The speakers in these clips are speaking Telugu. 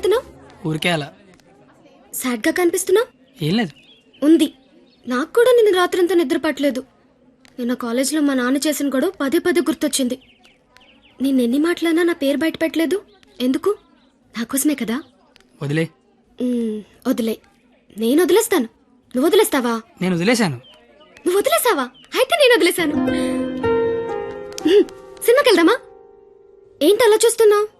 వెళ్తున్నావు? ఊరికే అలా. సాడ్గా కనిపిస్తున్నావు? ఏం లేదు. ఉంది. నాకు కూడా నిన్న రాత్రంతా నిద్ర పట్టలేదు. నిన్న కాలేజీలో మా నాన్న చేసిన గొడవ పదే పదే గుర్తొచ్చింది. నిన్నెన్ని మాటలన్నా నా పేరు బయట పెట్టలేదు. ఎందుకు? నా కోసమే కదా? వదిలే. వదిలే. నేను వదిలేస్తాను. నువ్వు వదిలేస్తావా? నేను వదిలేశాను. నువ్వు వదిలేసావా? అయితే నేను వదిలేశాను. సినిమాకి వెళ్దామా? ఏంటి అలా చూస్తున్నావు?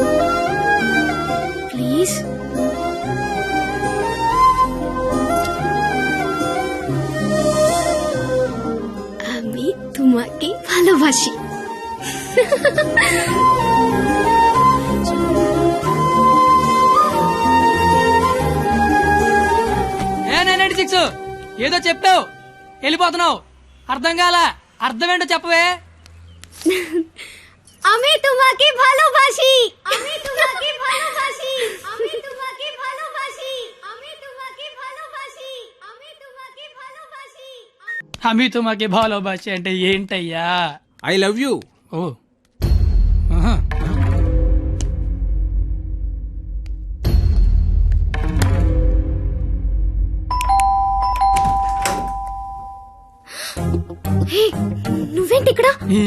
ప్లీజ్ আমি তোমাকে ভালোবাসি ఏ నైన్ సిక్స్ ఏదో చెప్పావు వెళ్ళిపోతున్నావు అర్థం కాల అర్థం ఏంటో చెప్పవే আমি তোমাকে ভালোবাসি అమితో మాకి భాలోబాష అంటే ఏంటయ్యా? I love you. ఓ. ఆహా. హే నువ్వేంటి ఇక్కడ? ఈ,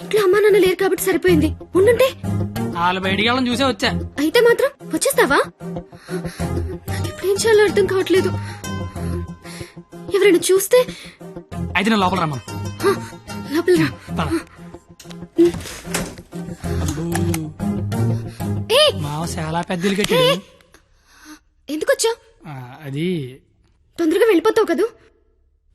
ఇంట్లో అమ్మా నాన్న లేరు కాబట్టి సరిపోయింది. ఉండుంటే. వాళ్ళు బయటికి వెళ్ళడం చూసే వచ్చా. అయితే మాత్రం వచ్చేస్తావా? నాకు ఇప్పుడు ఏం చేయాలో అర్థం కావట్లేదు. ఎవరైనా చూస్తే? అయితే నేను లోపల రమ్మను. హ, లోపల రా. పద. ఏ! మావ చాలా పెద్దలు కట్టాడు ఎందుకు అది తొందరగా వెళ్ళిపోతావు కదూ?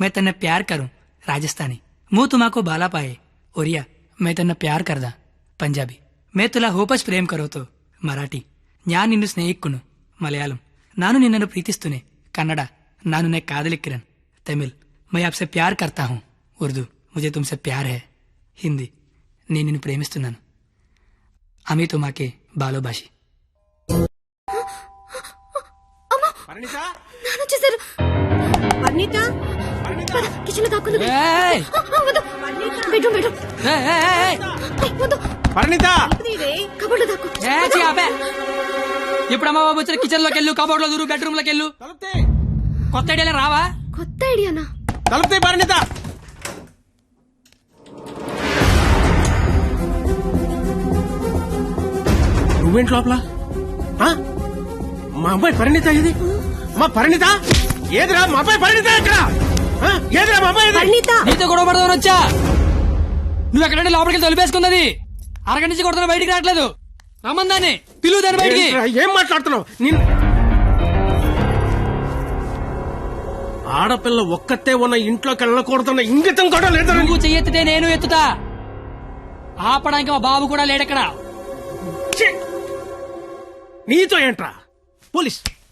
મેં તને પ્યાર કરું રાજસ્થાની હું તુમાકો બાલા પાયે ઓરિયા મેં તને પ્યાર કરદા પંજાબી મેં તુલા હોપજ પ્રેમ કરો તો మరాఠీ. జ్ఞా నిన్ను స్నేహిక్కును మలయాళం. నాను నిన్నను ప్రీతిస్తూనే కన్నడ. నాను నే కాదలిక్కిరన్ తమిళ్. మై ఆప్సే ప్యార్ కర్తా హూ ఉర్దూ. ముజే తుమ్సే ప్యార్ హే హిందీ. నేను నిన్ను ప్రేమిస్తున్నాను. అమీ తుమాకే బాలోభాషి పరిణిత? పద, కిచెన్లో దాక్కుంది! Bedroom bedroom. వద్దు. పరిణిత! కబోర్డ్లో దాక్కు. ఇప్పుడు అమ్మ బాబు వచ్చిన కిచెన్లోకి వెళ్ళు కబోర్డ్లో దూరు బెడ్రూమ్లోకి వెళ్ళు. తలుపుతే. కొత్త ఐడియాలు రావా? కొత్త ఐడియానా? తలుపుతే పరిణిత! నువ్వేంటి లోపల? ఆ? మా అమ్మాయి పరిణిత ఇది? మా పరిణిత? ఏదిరా? మా అమ్మాయి పరిణిత ఎక్కడ ఆ? ఏదిరా మా అమ్మాయి పరిణిత నీతో గొడవ పడదామని వచ్చా? నువ్వు ఎక్కడంటే లోపలికి వెళ్ళి తలిపేసుకున్నది అరగంట నుంచి కొడుతున్నా బయటికి రావట్లేదు. రమ్మందాన్ని పిలువు దాన్ని బయటికి. ఏం మాట్లాడుతున్నావు? నిన్ను ఆడపిల్ల ఒక్కతే ఉన్న ఇంట్లోకి వెళ్ళకూడదన్న ఇంగితం కూడా లేదా. నువ్వు చెయ్యెత్తితే నేను ఎత్తుతా. ఆపడానికి మా బాబు కూడా లేడక్కడ. ఛీ! నీతో ఏంట్రా? పోలీస్.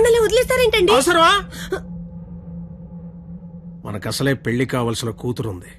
బండలే వదిలేస్తారేంటండి? అవసరమా? మనకు అసలే పెళ్ళి కావలసిన కూతురుంది.